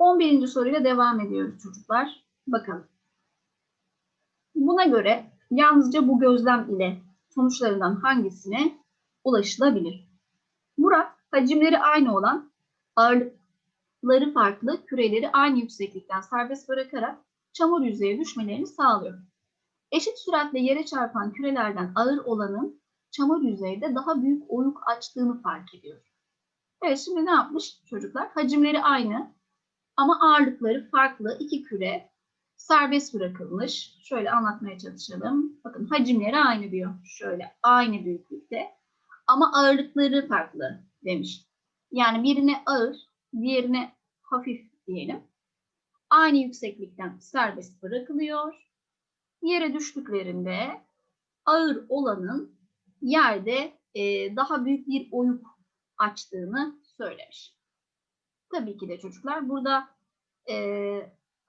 11. soruyla devam ediyoruz çocuklar. Bakalım. Buna göre yalnızca bu gözlem ile sonuçlarından hangisine ulaşılabilir? Murat hacimleri aynı olan ağırlıkları farklı küreleri aynı yükseklikten serbest bırakarak çamur yüzeye düşmelerini sağlıyor. Eşit süratle yere çarpan kürelerden ağır olanın çamur yüzeyde daha büyük oyuk açtığını fark ediyor. Evet şimdi ne yapmış çocuklar? Hacimleri aynı ama ağırlıkları farklı iki küre serbest bırakılmış. Şöyle anlatmaya çalışalım. Bakın hacimleri aynı diyor. Şöyle aynı büyüklükte ama ağırlıkları farklı demiş. Yani birine ağır, diğerine hafif diyelim. Aynı yükseklikten serbest bırakılıyor. Yere düştüklerinde ağır olanın yerde e, daha büyük bir oyuk açtığını söylemiş. Tabii ki de çocuklar burada e,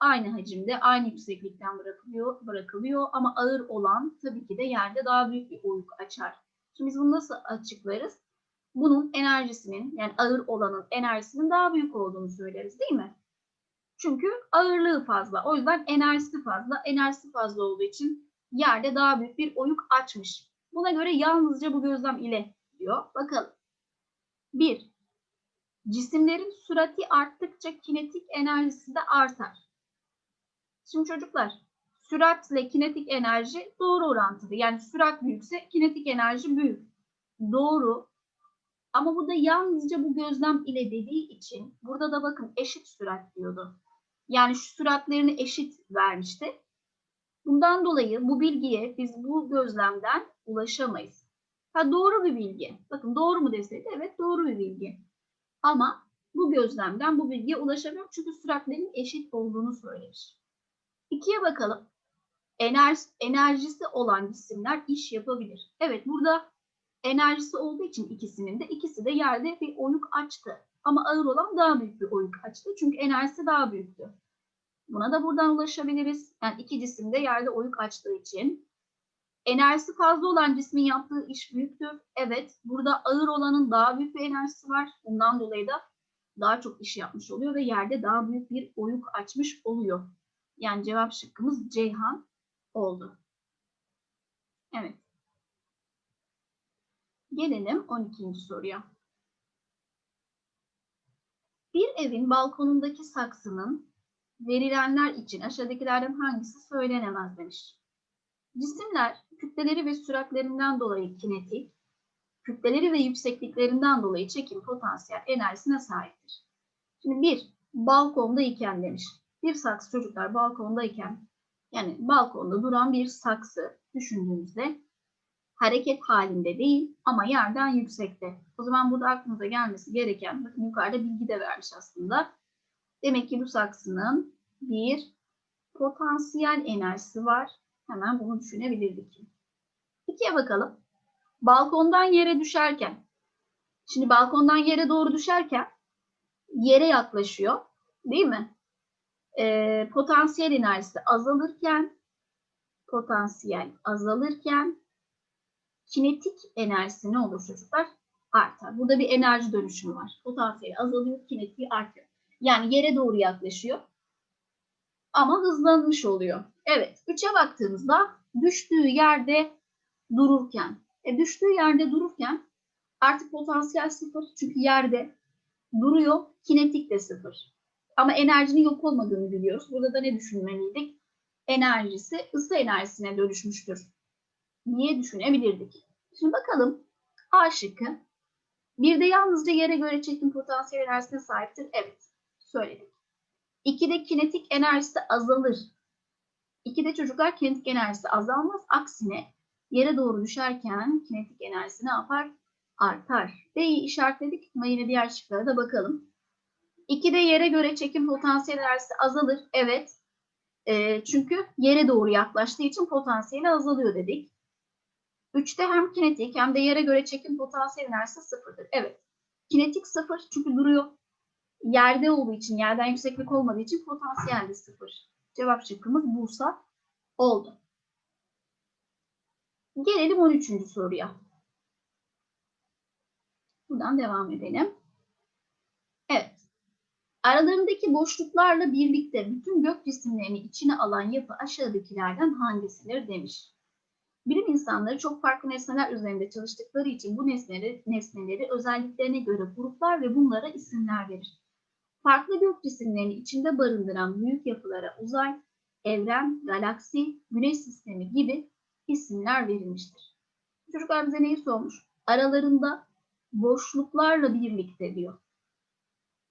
aynı hacimde, aynı yükseklikten bırakılıyor, bırakılıyor ama ağır olan tabii ki de yerde daha büyük bir oyuk açar. Şimdi biz bunu nasıl açıklarız? Bunun enerjisinin yani ağır olanın enerjisinin daha büyük olduğunu söyleriz değil mi? Çünkü ağırlığı fazla. O yüzden enerjisi fazla. Enerjisi fazla olduğu için yerde daha büyük bir oyuk açmış. Buna göre yalnızca bu gözlem ile diyor. Bakalım. 1. Cisimlerin sürati arttıkça kinetik enerjisi de artar. Şimdi çocuklar, süratle kinetik enerji doğru orantılı. Yani sürat büyükse kinetik enerji büyük. Doğru. Ama burada yalnızca bu gözlem ile dediği için burada da bakın eşit sürat diyordu. Yani şu süratlerini eşit vermişti. Bundan dolayı bu bilgiye biz bu gözlemden ulaşamayız. Ha doğru bir bilgi. Bakın doğru mu deseydi evet doğru bir bilgi. Ama bu gözlemden bu bilgiye ulaşamıyor çünkü süratlerin eşit olduğunu söylemiş. İkiye bakalım. Enerji, enerjisi olan cisimler iş yapabilir. Evet burada enerjisi olduğu için ikisinin de ikisi de yerde bir oyuk açtı. Ama ağır olan daha büyük bir oyuk açtı. Çünkü enerjisi daha büyüktü. Buna da buradan ulaşabiliriz. Yani iki cisim de yerde oyuk açtığı için. Enerjisi fazla olan cismin yaptığı iş büyüktür. Evet, burada ağır olanın daha büyük bir enerjisi var. Bundan dolayı da daha çok iş yapmış oluyor ve yerde daha büyük bir oyuk açmış oluyor. Yani cevap şıkkımız Ceyhan oldu. Evet. Gelelim 12. soruya. Bir evin balkonundaki saksının verilenler için aşağıdakilerden hangisi söylenemez demiş. Cisimler kütleleri ve süratlerinden dolayı kinetik, kütleleri ve yüksekliklerinden dolayı çekim potansiyel enerjisine sahiptir. Şimdi bir, balkondayken demiş. Bir saksı çocuklar balkondayken yani balkonda duran bir saksı düşündüğümüzde hareket halinde değil ama yerden yüksekte. O zaman burada aklınıza gelmesi gereken, bakın yukarıda bilgi de vermiş aslında. Demek ki bu saksının bir potansiyel enerjisi var. Hemen bunu düşünebilirdik. İkiye bakalım. Balkondan yere düşerken, şimdi balkondan yere doğru düşerken yere yaklaşıyor, değil mi? Ee, potansiyel enerjisi azalırken, potansiyel azalırken kinetik enerjisi ne olur çocuklar? Artar. Burada bir enerji dönüşümü var. Potansiyeli azalıyor, kinetiği artıyor. Yani yere doğru yaklaşıyor. Ama hızlanmış oluyor. Evet, 3'e baktığımızda düştüğü yerde dururken. E, düştüğü yerde dururken artık potansiyel sıfır çünkü yerde duruyor, kinetik de sıfır. Ama enerjinin yok olmadığını biliyoruz. Burada da ne düşünmeliydik? Enerjisi ısı enerjisine dönüşmüştür. Niye düşünebilirdik? Şimdi bakalım A şıkkı. Bir de yalnızca yere göre çekim potansiyel enerjisine sahiptir. Evet, söyledik. İkide kinetik enerjisi azalır. İkide çocuklar kinetik enerjisi azalmaz. Aksine yere doğru düşerken kinetik enerjisi ne yapar? Artar. D'yi işaretledik ama yine diğer şıklara da bakalım. İkide yere göre çekim potansiyel enerjisi azalır. Evet. E, çünkü yere doğru yaklaştığı için potansiyeli azalıyor dedik. Üçte hem kinetik hem de yere göre çekim potansiyel enerjisi sıfırdır. Evet. Kinetik sıfır çünkü duruyor. Yerde olduğu için, yerden yükseklik olmadığı için potansiyel de sıfır. Cevap şıkkımız Bursa oldu. Gelelim 13. soruya. Buradan devam edelim. Evet. Aralarındaki boşluklarla birlikte bütün gök cisimlerini içine alan yapı aşağıdakilerden hangisidir demiş. Bilim insanları çok farklı nesneler üzerinde çalıştıkları için bu nesneleri, nesneleri özelliklerine göre gruplar ve bunlara isimler verir. Farklı gök cisimlerini içinde barındıran büyük yapılara uzay, evren, galaksi, güneş sistemi gibi isimler verilmiştir. Çocuklar bize neyi sormuş? Aralarında boşluklarla birlikte diyor.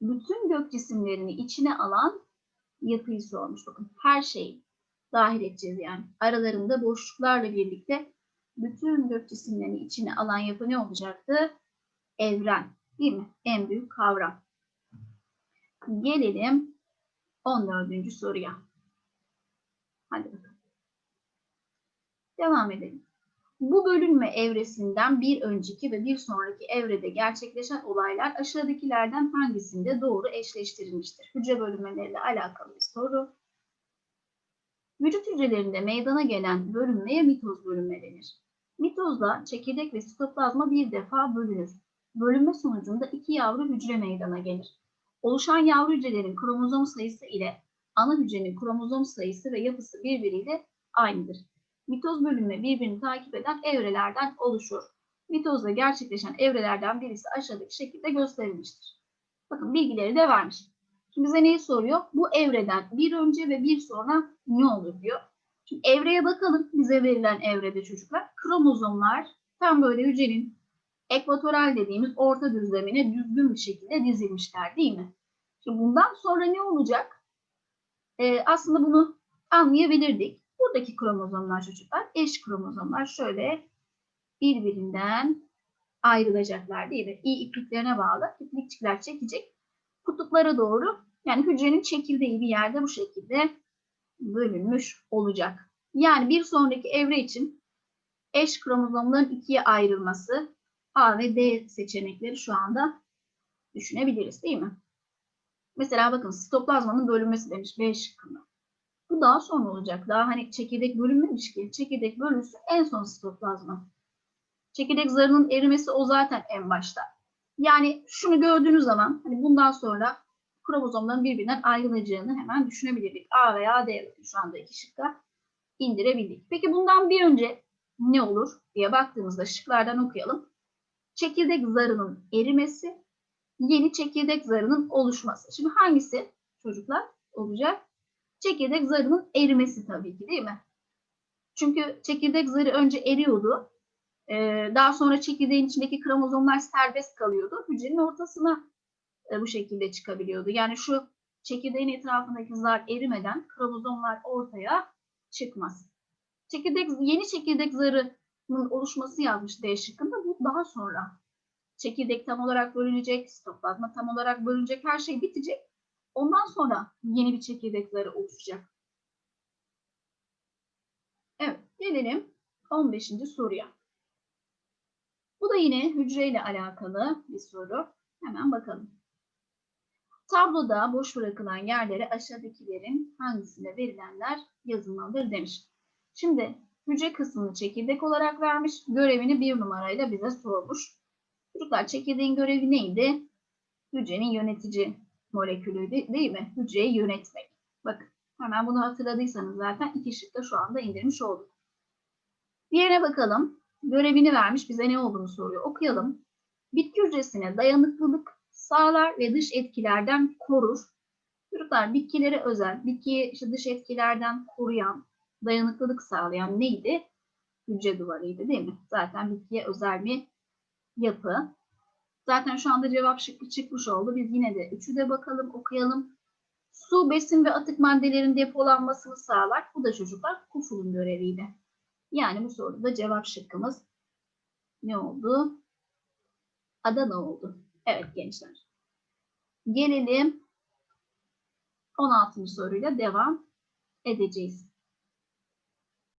Bütün gök cisimlerini içine alan yapıyı sormuş. Bakın her şeyi dahil edeceğiz yani. Aralarında boşluklarla birlikte bütün gök cisimlerini içine alan yapı ne olacaktı? Evren. Değil mi? En büyük kavram. Gelelim 14. soruya. Hadi bakalım. Devam edelim. Bu bölünme evresinden bir önceki ve bir sonraki evrede gerçekleşen olaylar aşağıdakilerden hangisinde doğru eşleştirilmiştir? Hücre bölünmeleriyle alakalı bir soru. Vücut hücrelerinde meydana gelen bölünmeye mitoz bölünme denir. Mitozda çekirdek ve sitoplazma bir defa bölünür. Bölünme sonucunda iki yavru hücre meydana gelir. Oluşan yavru hücrelerin kromozom sayısı ile ana hücrenin kromozom sayısı ve yapısı birbiriyle aynıdır. Mitoz bölünme birbirini takip eden evrelerden oluşur. Mitozda gerçekleşen evrelerden birisi aşağıdaki şekilde gösterilmiştir. Bakın bilgileri de vermiş. Şimdi bize neyi soruyor? Bu evreden bir önce ve bir sonra ne olur diyor. Şimdi evreye bakalım. Bize verilen evrede çocuklar. Kromozomlar tam böyle hücrenin ekvatoral dediğimiz orta düzlemine düzgün bir şekilde dizilmişler değil mi? Şimdi bundan sonra ne olacak? Ee, aslında bunu anlayabilirdik. Buradaki kromozomlar çocuklar eş kromozomlar şöyle birbirinden ayrılacaklar değil mi? İyi ipliklerine bağlı iplikçikler çekecek kutuplara doğru yani hücrenin çekirdeği bir yerde bu şekilde bölünmüş olacak. Yani bir sonraki evre için eş kromozomların ikiye ayrılması A ve D seçenekleri şu anda düşünebiliriz değil mi? Mesela bakın sitoplazmanın bölünmesi demiş B şıkkında. Bu daha sonra olacak. Daha hani çekirdek bölünmemiş ki. Çekirdek bölünse en son sitoplazma. Çekirdek zarının erimesi o zaten en başta. Yani şunu gördüğünüz zaman hani bundan sonra kromozomların birbirinden ayrılacağını hemen düşünebilirdik. A veya D şu anda iki şıkka indirebildik. Peki bundan bir önce ne olur diye baktığımızda şıklardan okuyalım. Çekirdek zarının erimesi, yeni çekirdek zarının oluşması. Şimdi hangisi çocuklar olacak? Çekirdek zarının erimesi tabii ki değil mi? Çünkü çekirdek zarı önce eriyordu. Ee, daha sonra çekirdeğin içindeki kromozomlar serbest kalıyordu. Hücrenin ortasına e, bu şekilde çıkabiliyordu. Yani şu çekirdeğin etrafındaki zar erimeden kromozomlar ortaya çıkmaz. Çekirdek, yeni çekirdek zarının oluşması yazmış D şıkkında. Bu daha sonra. Çekirdek tam olarak bölünecek, sitoplazma tam olarak bölünecek, her şey bitecek. Ondan sonra yeni bir çekirdek zarı oluşacak. Evet, gelelim 15. soruya. Bu da yine hücreyle alakalı bir soru. Hemen bakalım. Tabloda boş bırakılan yerlere aşağıdakilerin hangisine verilenler yazılmalıdır demiş. Şimdi hücre kısmını çekirdek olarak vermiş. Görevini bir numarayla bize sormuş. Çocuklar çekirdeğin görevi neydi? Hücrenin yönetici molekülüydü değil mi? Hücreyi yönetmek. Bakın hemen bunu hatırladıysanız zaten iki şıkta şu anda indirmiş olduk. Diğerine bakalım. Görevini vermiş bize ne olduğunu soruyor. Okuyalım. Bitki hücresine dayanıklılık sağlar ve dış etkilerden korur. Çocuklar bitkilere özel, bitkiyi işte dış etkilerden koruyan, dayanıklılık sağlayan neydi? Hücre duvarıydı değil mi? Zaten bitkiye özel bir yapı. Zaten şu anda cevap şıkkı çıkmış oldu. Biz yine de üçü de bakalım, okuyalım. Su, besin ve atık maddelerin depolanmasını sağlar. Bu da çocuklar kufulun göreviydi. Yani bu soruda cevap şıkkımız ne oldu? Adana oldu. Evet gençler. Gelelim 16. soruyla devam edeceğiz.